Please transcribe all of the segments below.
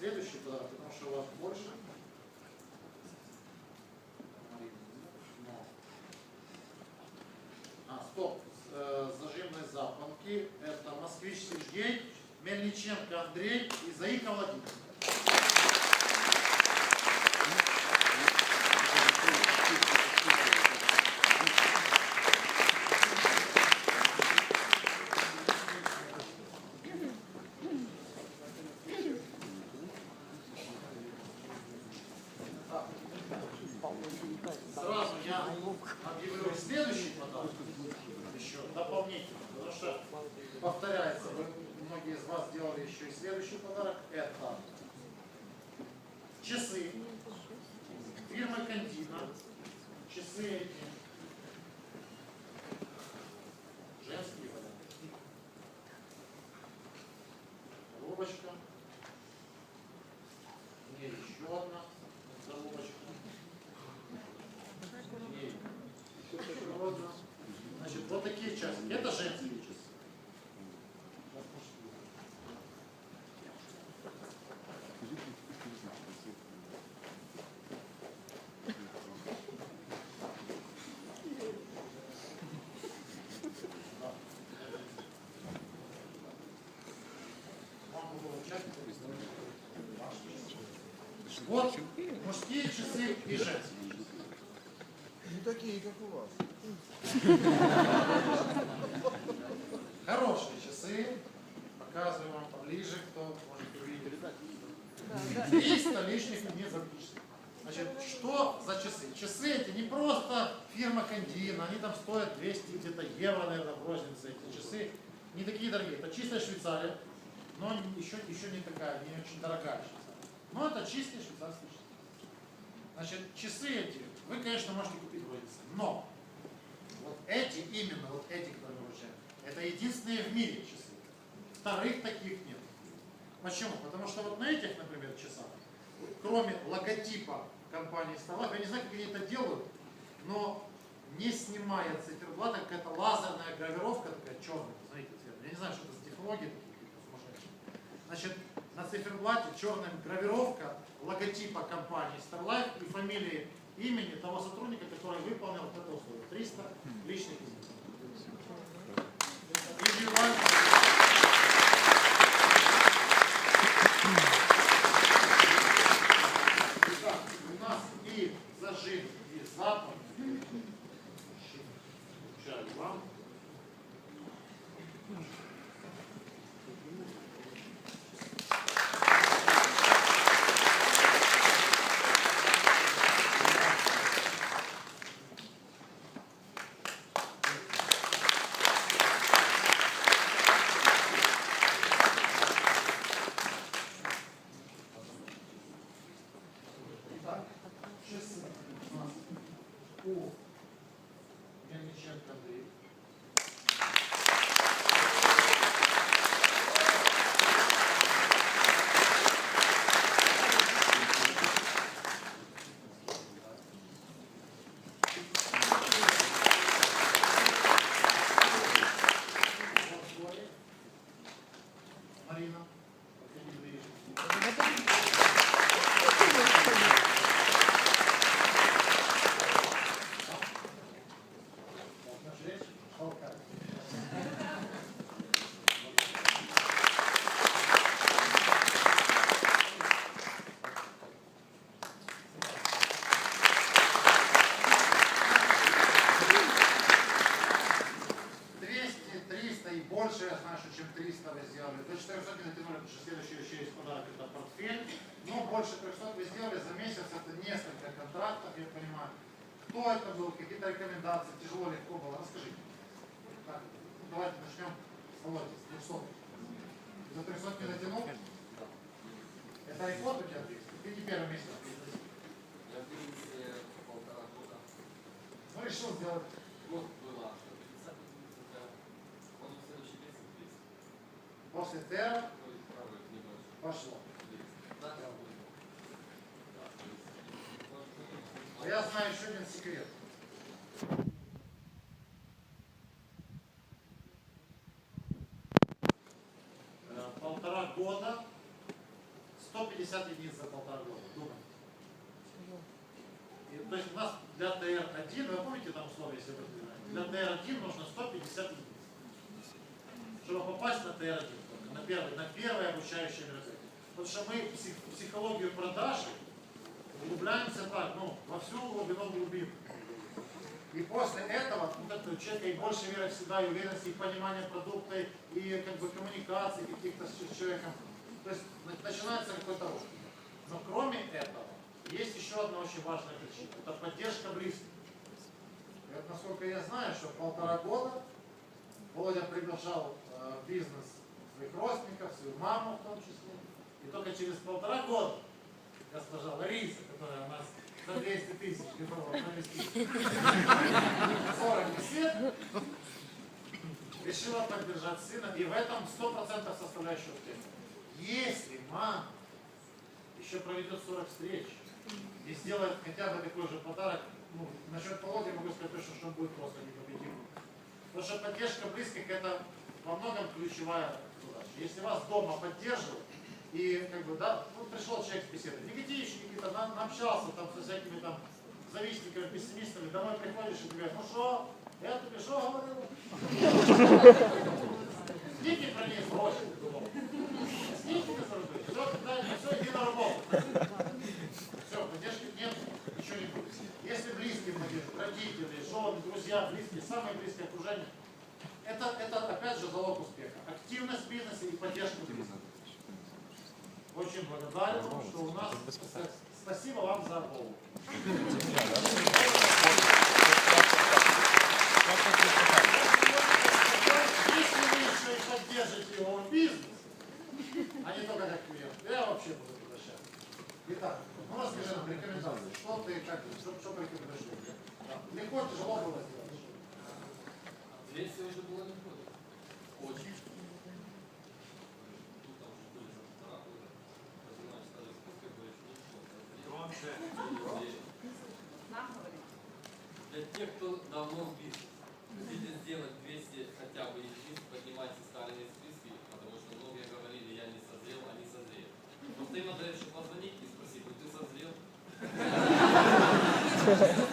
следующий подарок, потому что у вас больше. А, стоп. Э, Зажимные запонки. Это Москвич Сергей, Мельниченко Андрей и Заика Владимир. Сразу я объявлю следующий подарок. Еще дополнительно. Потому что повторяется, вы, многие из вас сделали еще и следующий подарок. Это часы фирмы Кандина. Часы эти женские варианты. Коробочка. И еще одна коробочка. И еще одна. Значит, вот такие часы. Это женские часы. Вам было участие? Вот мужские часы и женские. Не такие, как у вас. Хорошие часы. Показываю вам поближе, кто может увидеть. 300 лишних единиц отличных. Значит, что за часы? Часы эти не просто фирма Кандин, они там стоят 200 где-то евро, наверное, в рознице. Эти часы не такие дорогие. Это чистая Швейцария, но еще, еще не такая, не очень дорогая. Но это чистые швейцарские часы. Значит, часы эти вы, конечно, можете купить в рознице, но вот эти, именно вот эти, которые мы это единственные в мире часы. Вторых таких нет. Почему? Потому что вот на этих, например, часах, кроме логотипа компании Starlife, я не знаю, как они это делают, но не снимая циферблата, какая-то лазерная гравировка такая черная, знаете, цвет. Я не знаю, что это за технологии такие сумасшедшие. Значит, на циферблате черная гравировка логотипа компании Starlife и фамилии имени того сотрудника, который выполнил это условие. 300 личных единиц. Индивидуально. Итак, у нас и зажим, и запах. Вручаю вам. Итак, часы у нас у Мельниченко Андрей. Марина. Аркадий Андреевич. Можно жечь, толкать. Двести, триста и больше, я знаю, что чем 300 вы сделали. До 400 не натянули, потому что следующий еще есть подарок, это портфель. Но больше 300 вы сделали за месяц, это несколько контрактов, я понимаю. Кто это был, какие-то рекомендации, тяжело, легко было, расскажите. Так, давайте начнем с Володи, с 200. За 300 не натянул? Это рекорд у тебя 300? Ты не первый месяц. Я в полтора года. Ну, решил сделать. Год было, что 30 это он в следующий месяц 30. После Тера То есть правый небольшой. пошло. 30. Да, я буду. Да, то есть, А я знаю еще один секрет. Э, Полтора года, 100 150 единиц за полтора года. Думайте. И, то есть у нас для ТР-1, вы помните там условия, если вы знаете, для ТР-1 нужно 150 единиц. Чтобы попасть на ТР-1, только на первое, на первое обучающее мероприятие. Потому что мы психологию продажи углубляемся так, ну, во всю глубину глубин. И после этого вот это у человека и больше веры в себя, и уверенности, и понимания продукта, и как бы коммуникации каких-то с человеком. То есть на- начинается какой-то рост. Но кроме этого, есть еще одна очень важная причина. Это поддержка близких. И вот насколько я знаю, что полтора года Володя приглашал э, бизнес своих родственников, свою маму в том числе. И только через полтора года госпожа Лариса, которая у нас за 200 тысяч готова провести 40 бесед, решила поддержать сына. И в этом 100% составляющая успеха. Если мама еще проведет 40 встреч и сделает хотя бы такой же подарок, ну, насчет Володи могу сказать точно, что он будет просто непобедимым. Потому что поддержка близких это во многом ключевая задача. Если вас дома поддерживают, и как бы, да, ну, пришел человек с беседой, негативщик какие-то, на- наобщался там со всякими там завистниками, пессимистами, домой приходишь и тебе, ну что, я тебе что говорил? Скільки приніс грошей додому? Скільки ты заработал? Все, дальше, все, иди на работу. Все, поддержки нет, ничего не будет. Если близкие поддержат, родители, жены, друзья, близкие, самое близкое окружение, это, это опять же залог успеха. Активность в бизнесе и поддержка бизнеса. Очень благодарен что у нас... Спасибо вам за голову. Если вы еще и поддержите его бизнес, а не только как клиент, я вообще буду приглашать. Итак, ну расскажи нам рекомендации. Что ты, как, что, что порекомендуешь? Легко, тяжело было сделать? Здесь уже было легко. Очень. Тут там уже были за полтора года. Понимаешь, даже сколько было еще легко. Для тех, кто давно в бизнесе, хотите сделать 200 хотя бы единиц, поднимайте старые списки, потому что многие говорили, я не созрел, а не созрел. Но ты им отдаешь позвонить и спросить, ну ты созрел?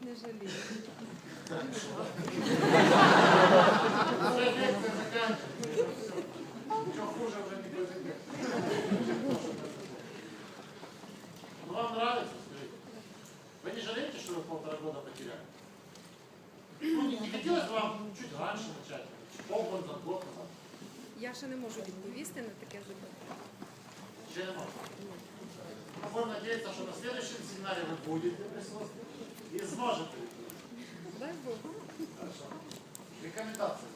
не произойдет. Ну вам нравится, скажите? Вы не жалеете, что вы полтора года потеряли? Ну, не, не хотелось вам чуть раньше начать, полгода, год назад? Я ще не можу відповісти на таке запитання. Еще не. Мы будем надеяться, что на следующем семинаре вы будете присутствовать и сможете. Дай Бог. Хорошо. Рекомендации.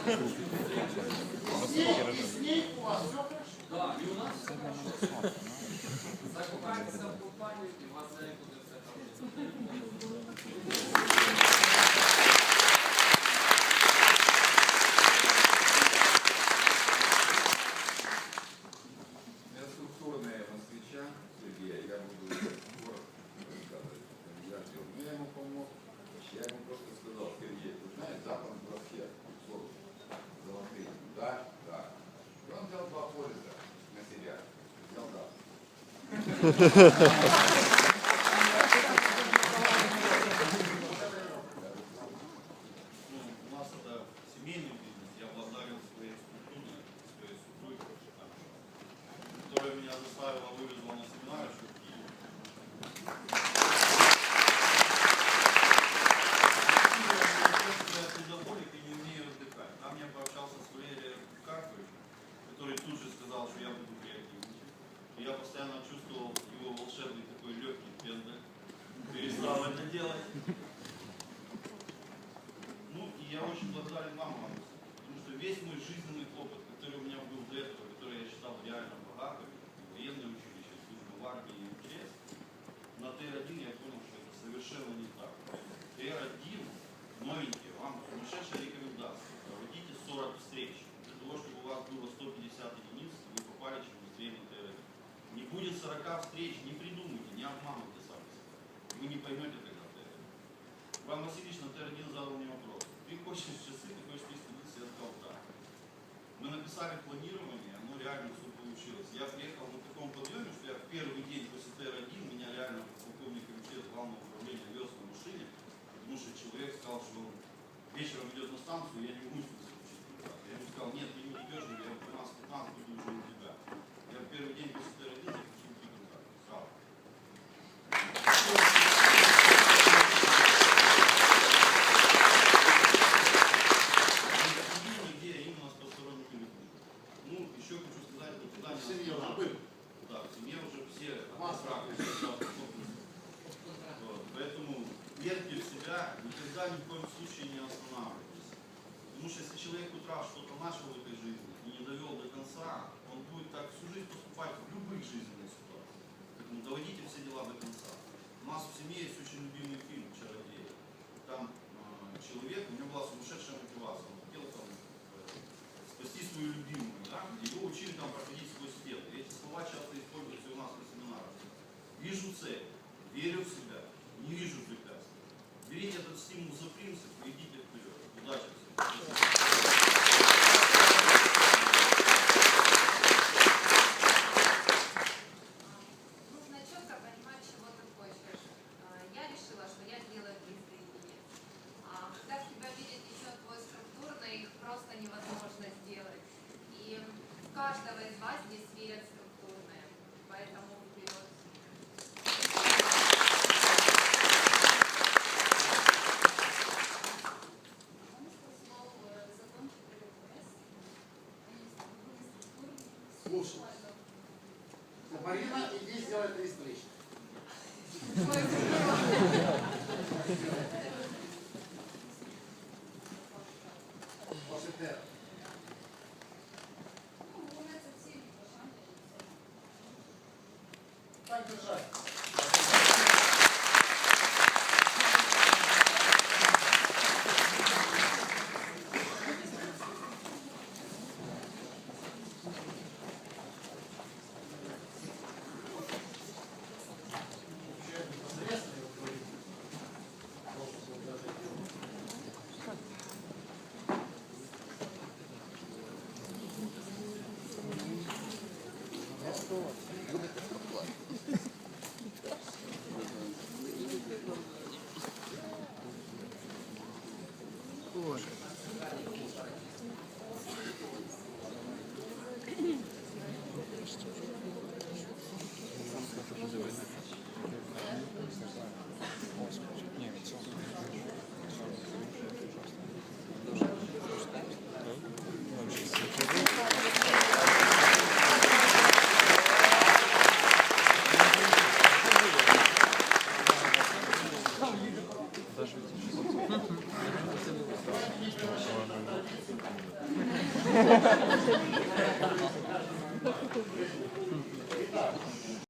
щось С ней, и с ней у вас все хорошо. Да, і у нас все хорошо. Закупаєтеся в компанію, і у вас все буде который тут же сказал, что я буду. Я постоянно чувствовал его волшебный такой легкий пендель. Перестал это делать. Ну, и я очень благодарен вам, потому что весь мой жизненный опыт, который у меня был до этого, который я считал реально богатым, военное училище, служба в армии и МЧС, на Т1 я понял, что это совершенно не так. Т1, новенькие, вам сумасшедшая рекомендация. Проводите 40 встреч. Для того, чтобы у вас было 150 единиц, вы попали чем быстрее на Т1. Не будет 40 встреч, не придумайте, не обманывайте сами себя. Вы не поймете, когда Т1. Иван Васильевич на Т1 задал мне вопрос. Ты хочешь часы, ты хочешь приступить? Я сказал, да. Мы написали планирование, оно реально все получилось. Я приехал на таком подъеме, что я в первый день после Т1 меня реально полковник МЧС главного управления вез на машине, потому что человек сказал, что он вечером идет на станцию, я не могу с ним. Я ему сказал, нет, ты не идешь, я в 12-15 буду уже у тебя. Я в первый день после Т1 заключил три контракта. Сразу. Нигде именно с посторонними людьми. Ну, еще хочу сказать, что туда не Семья надо. уже были. Да, в семье уже все Масло. контракты, Вот, Поэтому верьте в себя, никогда ни в коем случае не останавливайтесь. Потому что если человек утра что-то начал в этой жизни и не довел до конца, он будет так всю жизнь поступать в любых жизненных ситуациях. Поэтому доводите все дела до конца. У нас в семье есть очень любимый фильм «Чародей». Там э, человек, у него была сумасшедшая мотивация. Он хотел там э, спасти свою любимую, да? Его учили там проходить сквозь стены. Эти слова часто используются у нас на семинарах. Вижу цель, верю в себя, не вижу препятствий. Берите этот стимул за принцип и идите вперед. Удачи всем. Нужно четко понимать, чего ты хочешь. А, Я решила, что я сделаю быстрый единиц. А когда в тебя видят еще твой структурный, их просто невозможно сделать. И в каждого из вас здесь верят структурные. Поэтому вперед. Слушай. Марина, иди сделай три встречи. doing.